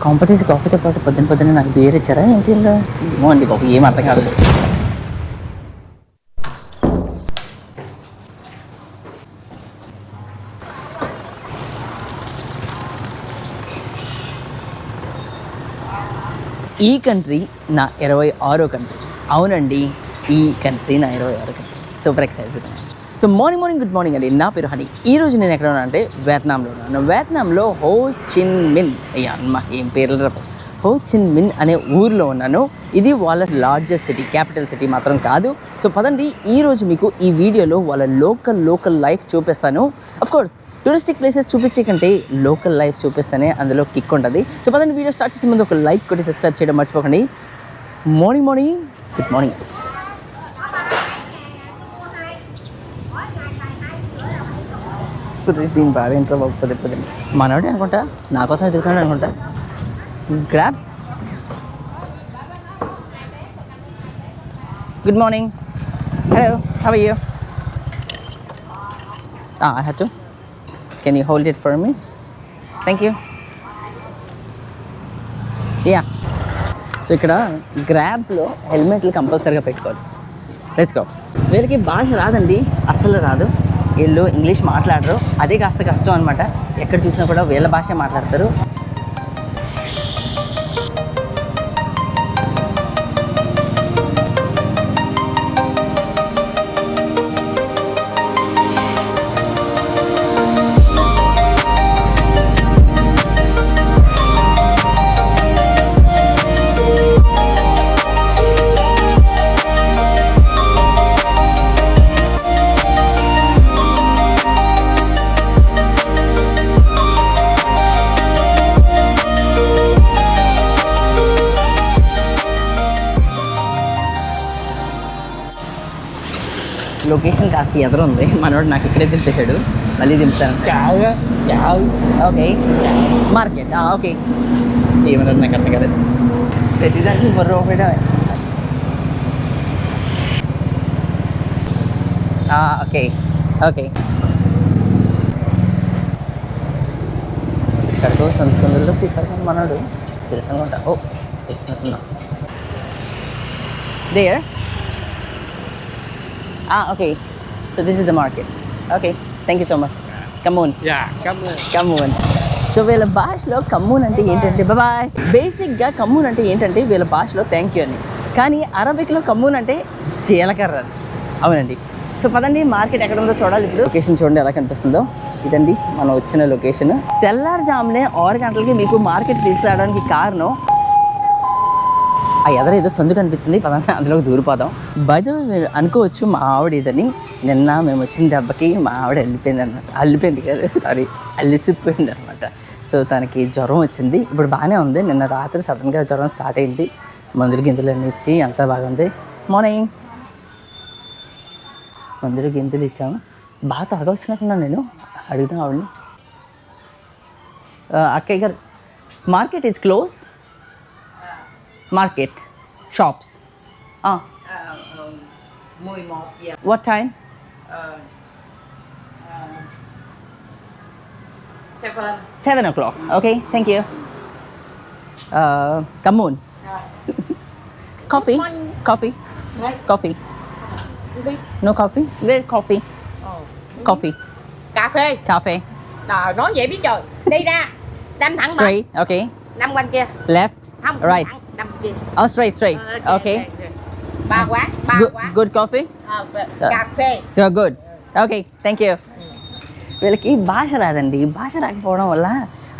కాంపతీసి కాఫీతో పాటు పొద్దున పొద్దున నాకు బీర్ ఇచ్చారా? ఏంటి ఏమో అండి బాబు ఏం అర్థం కాదు. ఈ కంట్రీ నా ఇరవై ఆరో కంట్రీ అవునండి ఈ కంట్రీ నా ఇరవై ఆరో country super excited so morning morning good morning అండి. నా పేరు హని. ఈ రోజు నేను ఎక్కడ ఉన్నా అంటే వియత్నాంలో ఉన్నాను. వియత్నాంలో హో చిన్ మిన్ అయ్యా అమ్మ ఏం పేర్లు రా హో చిన్ మిన్ అనే ఊరిలో ఉన్నాను. ఇది వాళ్ళ లార్జెస్ట్ సిటీ క్యాపిటల్ సిటీ మాత్రం కాదు. సో పదండి ఈ రోజు మీకు ఈ వీడియోలో వాళ్ళ లోకల్ లోకల్ లైఫ్ చూపిస్తాను. కోర్స్ టూరిస్టిక్ ప్లేసెస్ చూపించే కంటే లోకల్ లైఫ్ చూపిస్తేనే అందులో కిక్ ఉంటుంది. సో పదండి వీడియో స్టార్ట్ చేసే ముందు ఒక లైక్ కొట్టి సబ్స్క్రైబ్ చేయడం మర్చిపోకండి. మార్నింగ్ మార్నింగ్ గుడ్ మార్నింగ్ దీని బాగా ఇంట్లో బాబు పదే పదే మనోడే అనుకుంటా నా కోసం ఎదుగుతాడు అనుకుంటా. Grab good morning hello how you I have to can you hold it for me thank you yeah so ఇక్కడ గ్రాబ్లో హెల్మెట్లు కంపల్సరీగా పెట్టుకోవాలి. తెలుసుకో వీళ్ళకి భాష రాదండి అస్సలు రాదు. వీళ్ళు ఇంగ్లీష్ మాట్లాడరు. అదే కాస్త కష్టం అనమాట ఎక్కడ చూసినా కూడా వీళ్ళ భాష మాట్లాడతారు. లొకేషన్ కాస్త ఎదురు ఉంది. మనోడు నాకు ఇక్కడే దింపేశాడు. మళ్ళీ దింపుతాను. ఓకే. మార్కెట్. ఓకే. ఏమన్నారు నాకు అర్థం కాలేదు. ప్రతిదానికి మరో ఒకటే ఓకే. ఓకే. ఇక్కడికో సంద సందులో తీసుకెళ్తాను మనోడు. తెలుసు అనుకుంటా ఓ తెలిసినట్టున్నా there Ah, okay. So this is the market. Okay. Thank you so much. On. Yeah, ơn. కమ్మూన్ సో వీళ్ళ భాషలో కమ్మూన్ అంటే ఏంటంటే బాయ్ బేసిక్గా కమ్మూన్ అంటే ఏంటంటే వీళ్ళ భాషలో థ్యాంక్ యూ అని కానీ అరబిక్లో కమ్మూన్ అంటే జీలకర్ర అని అవునండి సో పదండి మార్కెట్ ఎక్కడ ఉందో చూడాలి ఇప్పుడు లొకేషన్ చూడండి ఎలా కనిపిస్తుందో ఇదండి మనం వచ్చిన లొకేషన్ తెల్లారుజామునే ఆరు గంటలకి మీకు మార్కెట్ తీసుకురావడానికి కారణం ఆ ఎదర ఏదో సందు కనిపిస్తుంది. పదంతా అందులోకి దూరిపోదాం. బయట మీరు అనుకోవచ్చు మా ఆవిడ ఇదని నిన్న మేము వచ్చిన దెబ్బకి మా ఆవిడ వెళ్ళిపోయింది అనమాట అల్లిపోయింది కాదు సారీ అల్లిసిపోయింది అనమాట సో తనకి జ్వరం వచ్చింది. ఇప్పుడు బాగానే ఉంది. నిన్న రాత్రి సడన్గా జ్వరం స్టార్ట్ అయింది. మందులు గిందులు అన్నీ ఇచ్చి అంతా బాగుంది. మార్నింగ్ మందులు గింజలు ఇచ్చాము. బాగా త్వరగా వచ్చినట్టున్నాను నేను. అడుగుతాను ఆవిడని. అక్కయ్య గారు market is close market shops. Ah. Mười một giờ what time? Seven. seven o'clock. Okay thank you. Uh come on coffee? Coffee. Coffee no coffee? Where coffee. Ờ. coffee. Cà phê. Cafe Trời, nói vậy biết rồi. Đi ra. Đâm thẳng vào. straight okay. Năm quanh kia. Left không right. đâm kia. Oh straight straight. Ờ, okay. ba quán ba good quán good coffee? Ờ, cà phê. So good okay thank you వీళ్ళకి భాష రాదండి. భాష రాకపోవడం వల్ల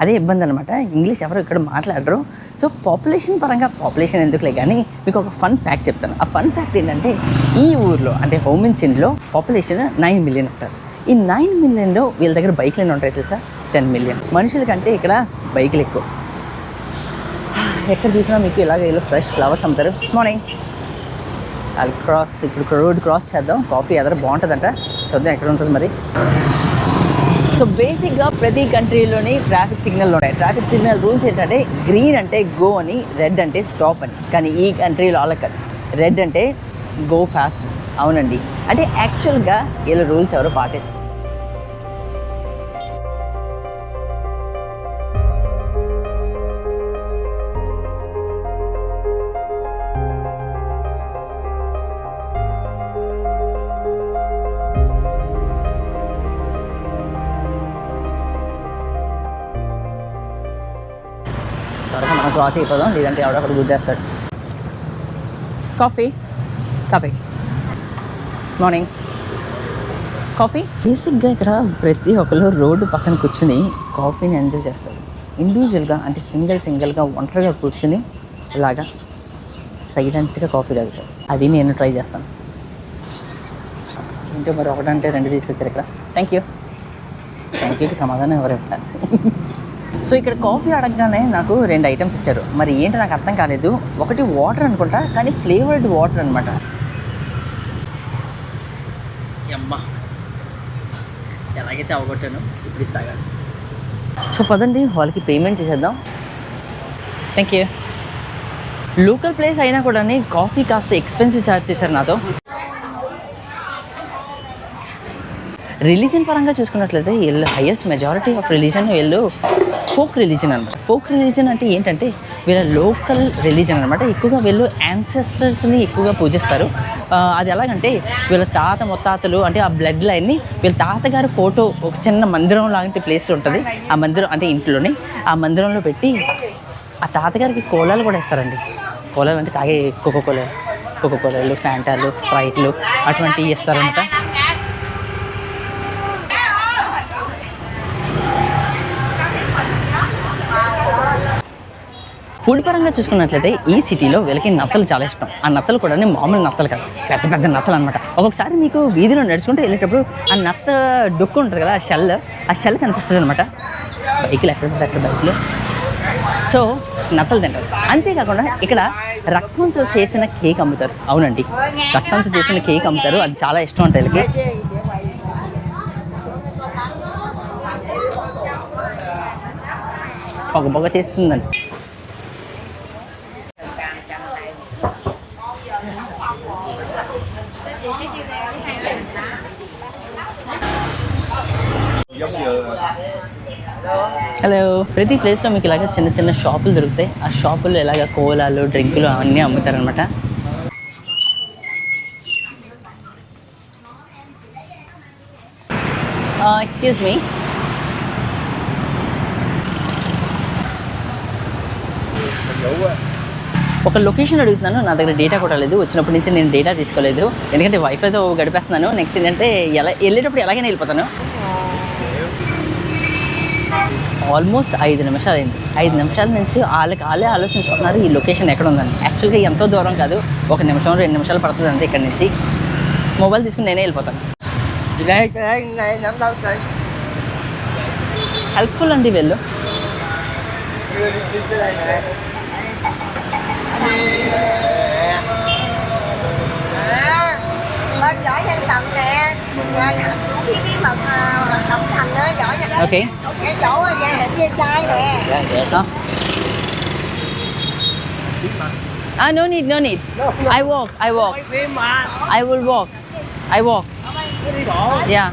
అదే ఇబ్బంది అనమాట English ఎవరు ఇక్కడ మాట్లాడరు. సో పాపులేషన్ పరంగా పాపులేషన్ ఎందుకులే కానీ మీకు ఒక ఫన్ ఫ్యాక్ట్ చెప్తాను. ఆ ఫన్ ఫ్యాక్ట్ ఏంటంటే ఈ ఊర్లో అంటే హోమిన్సిన్లో పాపులేషన్ నైన్ మిలియన్ ఉంటారు ఈ నైన్ మిలియన్లో వీళ్ళ దగ్గర బైక్లు ఎన్ని ఉంటాయి తెలుసా? Ten million. మనుషుల కంటే ఇక్కడ బైకులు ఎక్కువ. ఎక్కడ చూసినా మీకు ఇలాగ ఇలా ఫ్రెష్ ఫ్లవర్స్ అమ్ముతారు. మార్నింగ్ అది క్రాస్ ఇప్పుడు రోడ్ క్రాస్ చేద్దాం. కాఫీ ఎదర బాగుంటుందంట. చూద్దాం ఎక్కడ ఉంటుంది మరి. సో బేసిక్గా ప్రతి కంట్రీలోని ట్రాఫిక్ సిగ్నల్ ఉంటాయి. ట్రాఫిక్ సిగ్నల్ రూల్స్ ఏంటంటే గ్రీన్ అంటే గో అని రెడ్ అంటే స్టాప్ అని. కానీ ఈ కంట్రీలో అలా కాదు. రెడ్ అంటే గో ఫాస్ట్ అవునండి. అంటే యాక్చువల్గా వీళ్ళ రూల్స్ ఎవరు పాటించారు. క్రాస్ అయిపోదాం లేదంటే ఎవడొకడు గుద్దేస్తాడు. కాఫీ? Coffee morning coffee? బేసిక్గా ఇక్కడ ప్రతి ఒక్కరు రోడ్డు పక్కన కూర్చుని కాఫీని ఎంజాయ్ చేస్తారు. ఇండివిజువల్గా అంటే సింగిల్ సింగిల్గా ఒంటరిగా కూర్చుని ఇలాగా సైలెంట్గా కాఫీ తాగుతారు. అది నేను ట్రై చేస్తాను. ఏంటో మరి ఒకటంటే రెండు తీసుకొచ్చారు ఇక్కడ. థ్యాంక్ యూ థ్యాంక్ యూకి సమాధానం ఎవరు ఇవ్వాలి సో ఇక్కడ కాఫీ అడగగానే నాకు రెండు ఐటమ్స్ ఇచ్చారు. మరి ఏంటో నాకు అర్థం కాలేదు. ఒకటి వాటర్ అనుకుంటా కానీ ఫ్లేవర్డ్ వాటర్ అనమాట అమ్మా ఎలాగైతే అవగొట్టాను ఇప్పుడు తాగాలి. సో పదండి వాళ్ళకి పేమెంట్ చేసేద్దాం. థ్యాంక్ యూ లోకల్ ప్లేస్ అయినా కూడా కాఫీ కాస్త ఎక్స్పెన్సివ్ ఛార్జ్ చేశారు నాతో. రిలీజన్ పరంగా చూసుకున్నట్లయితే వీళ్ళు హైయెస్ట్ మెజారిటీ ఆఫ్ రిలీజన్ వీళ్ళు ఫోక్ రిలీజన్ అనమాట ఫోక్ రిలీజన్ అంటే ఏంటంటే వీళ్ళ లోకల్ రిలీజన్ అనమాట ఎక్కువగా వీళ్ళు యాన్సెస్టర్స్ని ఎక్కువగా పూజిస్తారు. అది ఎలాగంటే వీళ్ళ తాత ముత్తాతలు అంటే ఆ బ్లడ్ లైన్ని వీళ్ళ తాతగారి ఫోటో ఒక చిన్న మందిరం లాంటి ప్లేస్ ఉంటుంది. ఆ మందిరం అంటే ఇంట్లోనే. ఆ మందిరంలో పెట్టి ఆ తాతగారికి కోలాలు కూడా ఇస్తారండి కోలాలు అంటే తాగే కోకో కోలాలు కోకో కోలాలు ఫ్యాంటాలు స్ప్రైట్లు అటువంటివి ఇస్తారనమాట ఫుడ్ పరంగా చూసుకున్నట్లయితే ఈ సిటీలో వీళ్ళకి నత్తలు చాలా ఇష్టం. ఆ నత్తలు కూడా మామూలు నత్తలు కాదు. పెద్ద పెద్ద నత్తలు అనమాట ఒక్కొక్కసారి మీకు వీధిలో నడుచుకుంటే వెళ్ళేటప్పుడు ఆ నత్త డొక్కు ఉంటుంది కదా ఆ షెల్ ఆ షెల్ కనిపిస్తుంది అనమాట బైకులు ఎక్కడ ఎక్కడ బైకులు సో నత్తలు తింటారు. అంతేకాకుండా ఇక్కడ రక్తంతో చేసిన కేక్ అమ్ముతారు. అవునండి. రక్తంతో చేసిన కేక్ అమ్ముతారు. అది చాలా ఇష్టం ఉంటుంది వీళ్ళకి. పొగ పొగ చేస్తుందండి. హలో ప్రతి ప్లేస్లో మీకు ఇలాగ చిన్న చిన్న షాపులు దొరుకుతాయి. ఆ షాపుల్లో ఇలాగ కోలాలు డ్రింకులు అవన్నీ అమ్ముతారనమాట ఎక్స్క్యూజ్ uh, మీ ఒక లొకేషన్ అడుగుతున్నాను. నా దగ్గర డేటా కూడా లేదు. వచ్చినప్పటి నుంచి నేను డేటా తీసుకోలేదు. ఎందుకంటే వైఫైతో గడిపేస్తున్నాను. నెక్స్ట్ ఏంటంటే ఎలా వెళ్ళేటప్పుడు ఎలాగైనా వెళ్ళిపోతాను. ఆల్మోస్ట్ ఐదు నిమిషాలు అయింది. ఐదు నిమిషాల నుంచి వాళ్ళకి వాళ్ళే ఆలోచించుకుంటున్నారు ఈ లొకేషన్ ఎక్కడ ఉందని. యాక్చువల్గా ఎంతో దూరం కాదు. ఒక నిమిషం రెండు నిమిషాలు పడుతుంది అంతే ఇక్కడ నుంచి. మొబైల్ తీసుకుని నేనే వెళ్ళిపోతాను. హెల్ప్ఫుల్ అండి వీళ్ళు. Bên giỏi nhân thần nè nhà làm chủ cái bí mật à, động thành đó giỏi nha okay cái chỗ gia hình dây trai nè Ah, no need, no need. I walk, I walk. phim mà I will walk. I walk. Yeah.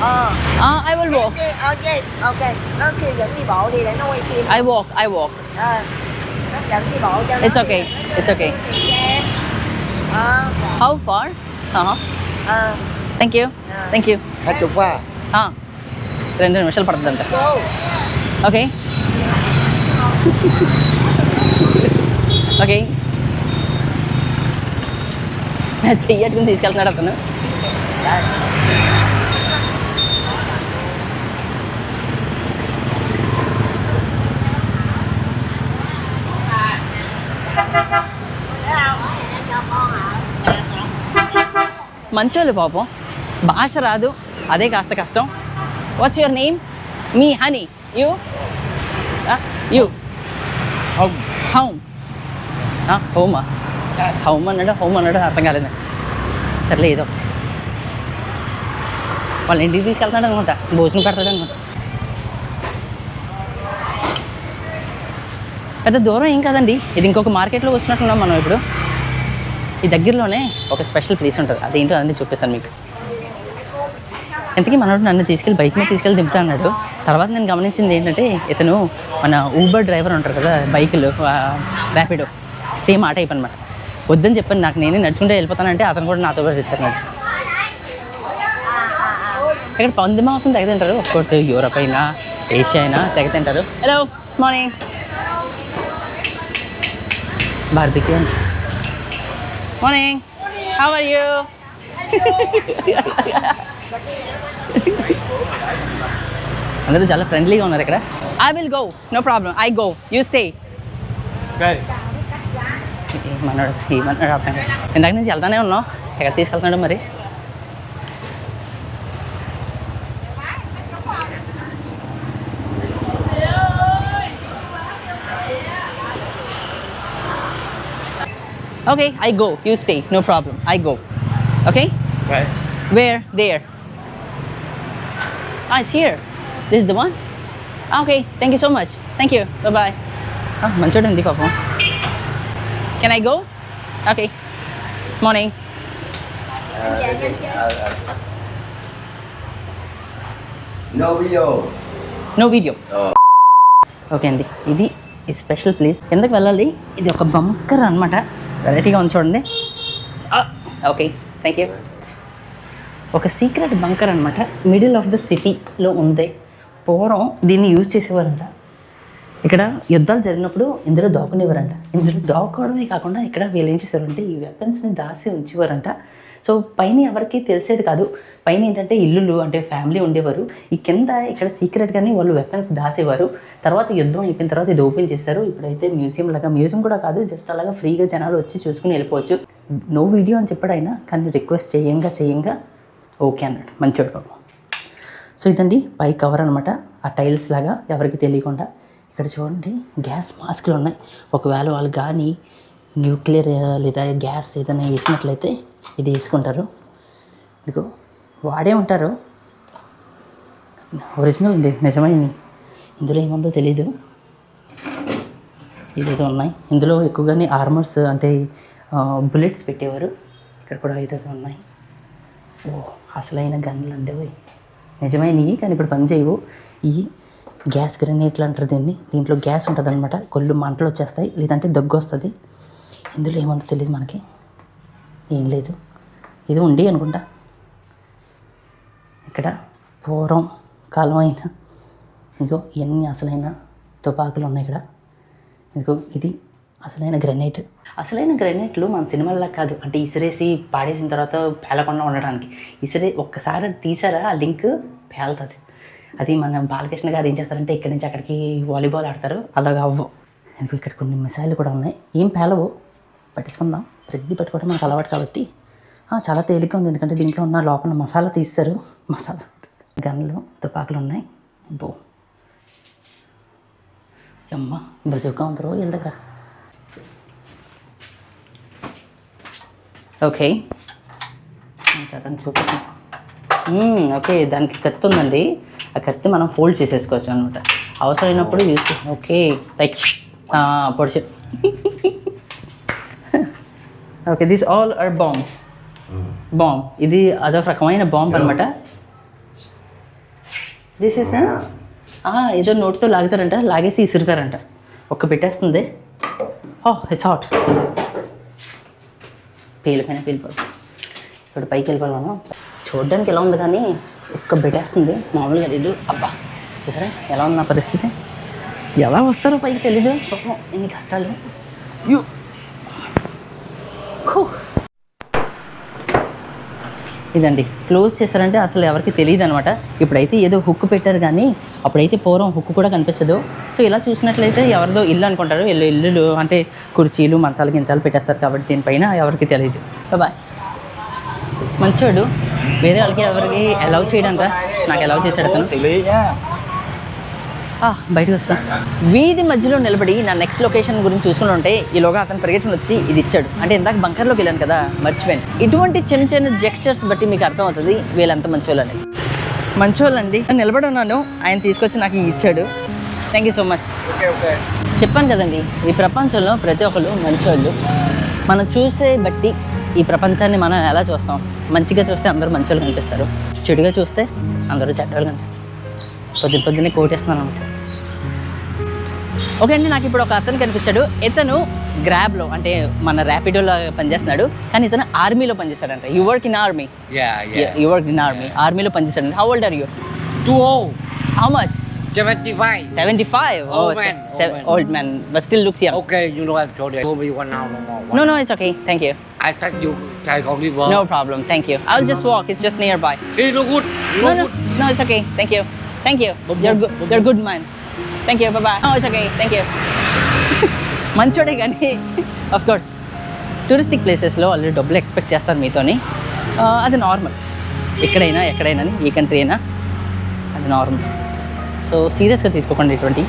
ờ Ah, I will walk. ok ok ok nó kêu dẫn đi bộ đi để nó quay phim I walk, I walk. ờ nó dẫn đi bộ cho nó It's okay, it's okay. ờ How far? Uh-huh. ờ Thank you. Thank you. hết chục qua Ah. రెండు నిమిషాలు పడుతుందంట okay okay చెయ్యట్టుకుని తీసుకెళ్తున్నాడు అతను మంచోళ్ళు పాపం భాష రాదు అదే కాస్త కష్టం. What's your name me honey. You you không home హోమా. Home అన్నాడు? హోమ్ అన్నాడు? అర్థం కాలేదు. సర్లే ఏదో. వాళ్ళ ఇంటికి తీసుకెళ్తాడు అనమాట భోజనం పెడతాడు అనమాట పెద్ద దూరం ఏం కాదండి. ఇది ఇంకొక మార్కెట్లో వచ్చినట్టున్నాం మనం ఇప్పుడు. ఈ దగ్గరలోనే ఒక స్పెషల్ ప్లేస్ ఉంటుంది. అదేంటో అన్నీ చూపిస్తాను మీకు. ఇంతకీ మనోడు నన్ను తీసుకెళ్ళి బైక్ మీద తీసుకెళ్ళి దింపుతా అన్నాడు. తర్వాత నేను గమనించింది ఏంటంటే ఇతను మన ఊబర్ డ్రైవర్ ఉంటారు కదా బైకులు ర్యాపిడో సేమ్ ఆ టైప్ అనమాట వద్దని చెప్పాను నాకు నేనే నడుచుకుంటే వెళ్ళిపోతానంటే అతను కూడా నాతో కూడా తెచ్చారు ఇక్కడ పంది మాంసం తెగ తింటారు కోర్స్ యూరప్ అయినా ఏషియా అయినా తెగ తింటారు hello morning barbecue morning how are you అందరూ చాలా ఫ్రెండ్లీగా ఉన్నారు ఇక్కడ. I will go no problem I go you stay Okay. ఏమన్నాడు. ఇందాక నుంచి వెళ్తానే ఉన్నాం. ఎక్కడ తీసుకెళ్తున్నాడు మరి? Okay I go you stay no problem I go okay Okay. Where there Ah, it's here. This is the one? Ah, okay, thank you so much. Thank you. Bye bye. Ah, మంచోడండి పాపం can I go okay morning No video. No video Oh. Okay అండి ఇది ఈ special place కిందకి వెళ్ళాలి ఇది ఒక bunker అనమాట వెరైటీగా ఉంది చూడండి. ఓకే థ్యాంక్ యూ ఒక సీక్రెట్ బంకర్ అనమాట మిడిల్ ఆఫ్ ద సిటీలో ఉంది. పూర్వం దీన్ని యూజ్ చేసేవారంట. ఇక్కడ యుద్ధాలు జరిగినప్పుడు ఇందులో దాక్కునేవారంట. ఇందులో దాక్కోవడమే కాకుండా ఇక్కడ వీళ్ళు ఏం చేశారంటే ఈ వెపన్స్ని దాసి ఉంచేవారంట. సో పైన ఎవరికి తెలిసేది కాదు. పైన ఏంటంటే ఇల్లులు అంటే ఫ్యామిలీ ఉండేవారు. ఈ కింద ఇక్కడ సీక్రెట్గానే వాళ్ళు వెపన్స్ దాసేవారు. తర్వాత యుద్ధం అయిపోయిన తర్వాత ఇది ఓపెన్ చేశారు. ఇప్పుడైతే మ్యూజియం లాగా మ్యూజియం కూడా కాదు జస్ట్ అలాగా ఫ్రీగా జనాలు వచ్చి చూసుకుని వెళ్ళిపోవచ్చు. నో వీడియో అని చెప్పాడు ఆయన కానీ రిక్వెస్ట్ చేయంగా చేయంగా ఓకే అన్నాడు. మంచోడు బాబు సో ఇదండి పై కవర్ అనమాట ఆ టైల్స్ లాగా ఎవరికి తెలియకుండా. ఇక్కడ చూడండి గ్యాస్ మాస్క్లు ఉన్నాయి. ఒకవేళ వాళ్ళు కానీ న్యూక్లియర్ లేదా గ్యాస్ ఏదైనా వేసినట్లయితే ఇది వేసుకుంటారు ఇదిగో వాడే ఉంటారు. ఒరిజినల్ అండి నిజమైన ఇందులో ఏముందో తెలీదు. ఇదేదో ఉన్నాయి. ఇందులో ఎక్కువగానే ఆర్మర్స్ అంటే బుల్లెట్స్ పెట్టేవారు. ఇక్కడ కూడా ఏదేదో ఉన్నాయి. ఓ అసలైన గన్లు అండి నిజమైనవి కానీ ఇప్పుడు పని చేయవు. ఈ గ్యాస్ గ్రెనేట్లు అంటారు దీన్ని. దీంట్లో గ్యాస్ ఉంటుంది అనమాట కొళ్ళు మంటలు వచ్చేస్తాయి లేదంటే దగ్గు వస్తుంది. ఇందులో ఏముందో తెలియదు మనకి. ఏం లేదు. ఇది ఉండి అనుకుంటా. ఇక్కడ పూర్వం కాలం అయినా ఇంకో ఇవన్నీ అసలైన తుపాకులు ఉన్నాయి ఇక్కడ. ఇంకో ఇది అసలైన గ్రెనైట్. అసలైన గ్రెనైట్లు మన సినిమాల్లో కాదు. అంటే ఇసిరేసి పాడేసిన తర్వాత పేలకుండా ఉండడానికి ఇసిరే ఒక్కసారి తీసారా ఆ లింక్ పేలుతుంది. అది మన బాలకృష్ణ గారు ఏం చేస్తారంటే ఇక్కడి నుంచి అక్కడికి వాలీబాల్ ఆడతారు. అలాగా అవ్వవు ఇంకో ఇక్కడ కొన్ని మిసైల్ కూడా ఉన్నాయి. ఏం పేలవు? పట్టించుకుందాం. ప్రతిదీ పెట్టుకోవడం మనకు అలవాటు కాబట్టి చాలా తేలిక ఉంది. ఎందుకంటే దీంట్లో ఉన్న లోపల మసాలా తీస్తారు. మసాలా గన్లు తుపాకులు ఉన్నాయి. బో అమ్మ బజుగా ఉందరో వీళ్ళ దగ్గర. ఓకే. అతను దాన్ని చూపిస్తాం ఓకే దానికి కత్తి ఉందండి. ఆ కత్తి మనం ఫోల్డ్ చేసేసుకోవచ్చు అనమాట అవసరమైనప్పుడు యూస్ ఓకే. లైక్ పొడిచి okay this all are bomb bomb ఇది అదొక రకమైన బాంబ్ అనమాట దిస్ ఇస్ ఏదో నోటితో లాగుతారంట లాగేసి ఇసురుతారంట. ఒక్క పెట్టేస్తుంది. ఓ ఇట్స్ హాట్ పేలిపోయిన పేలిపోదు. ఇప్పుడు పైకి వెళ్ళిపోవాలి మనం చూడడానికి ఎలా ఉంది కానీ ఒక్క పెట్టేస్తుంది. మామూలుగా లేదు. అబ్బా చూసారా? ఎలా ఉంది నా పరిస్థితి? ఎలా వస్తారో పైకి తెలీదు. పాపం ఎన్ని కష్టాలు యూ హూ. ఇదండి. క్లోజ్ చేశారంటే అసలు ఎవరికి తెలియదు అనమాట ఇప్పుడైతే ఏదో హుక్ పెట్టారు కానీ అప్పుడైతే పూర్వం హుక్ కూడా కనిపించదు. సో ఇలా చూసినట్లయితే ఎవరిదో ఇల్లు అనుకుంటారు. ఇల్లు ఇల్లులు అంటే కుర్చీలు మంచాలు గించాలు పెట్టేస్తారు కాబట్టి దీనిపైన ఎవరికి తెలియదు. బాయ్ మంచోడు వేరే వాళ్ళకి ఎవరికి అలౌ చేయడంట నాకు అలౌ చేశాడు అతను. బయటకు వస్తా వీధి మధ్యలో నిలబడి నా నెక్స్ట్ లొకేషన్ గురించి చూసుకుని ఉంటే ఈలోగా అతను పరిగెట్టుకుని వచ్చి ఇది ఇచ్చాడు. అంటే ఇందాక బంకర్లోకి వెళ్ళాను కదా మర్చిపోయాను. ఇటువంటి చిన్న చిన్న జెక్స్చర్స్ బట్టి మీకు అర్థమవుతుంది వీళ్ళంత మంచోళ్ళని. మంచోళ్ళండి. నేను నిలబడి ఉన్నాను ఆయన తీసుకొచ్చి నాకు ఇది ఇచ్చాడు థ్యాంక్ యూ సో మచ్ చెప్పాను కదండి ఈ ప్రపంచంలో ప్రతి ఒక్కరు మంచోళ్ళు. మనం చూసే బట్టి ఈ ప్రపంచాన్ని మనం ఎలా చూస్తాం? మంచిగా చూస్తే అందరూ మంచోళ్ళు కనిపిస్తారు. చెడుగా చూస్తే అందరూ చెడ్డవాళ్ళు కనిపిస్తారు. పొద్దున పొద్దున్నే కోటేస్తున్నాను అనమాట ఓకే అండి నాకు ఇప్పుడు ఒక అతను కనిపించాడు. ఇతను గ్రాబ్లో అంటే మన ర్యాపిడోలో పనిచేస్తున్నాడు. కానీ ఇతను ఆర్మీలో పనిచేస్తాడంట. You work in army you work in army ఆర్మీలో పనిచేస్తాడు how old are you too old. How much 75. Seventy five Old man, old man. Old man but still looks young Okay, you know what? So they told me one hour no more. No no it's okay thank you I you river. Hey, no good. No, No, no, no, it's okay. Thank you. Thank you. Bye-bye. You're good. You're good man. Thank you. Bye bye. No, it's okay. Thank you. మంచోడే కానీ course touristic ప్లేసెస్లో వాళ్ళు డబ్బులు expect చేస్తారు మీతోని ఆ, అది normal ఎక్కడైనా ఎక్కడైనా ఏ కంట్రీ అయినా అది నార్మల్ సో సీరియస్గా తీసుకోకండి ఇటువంటి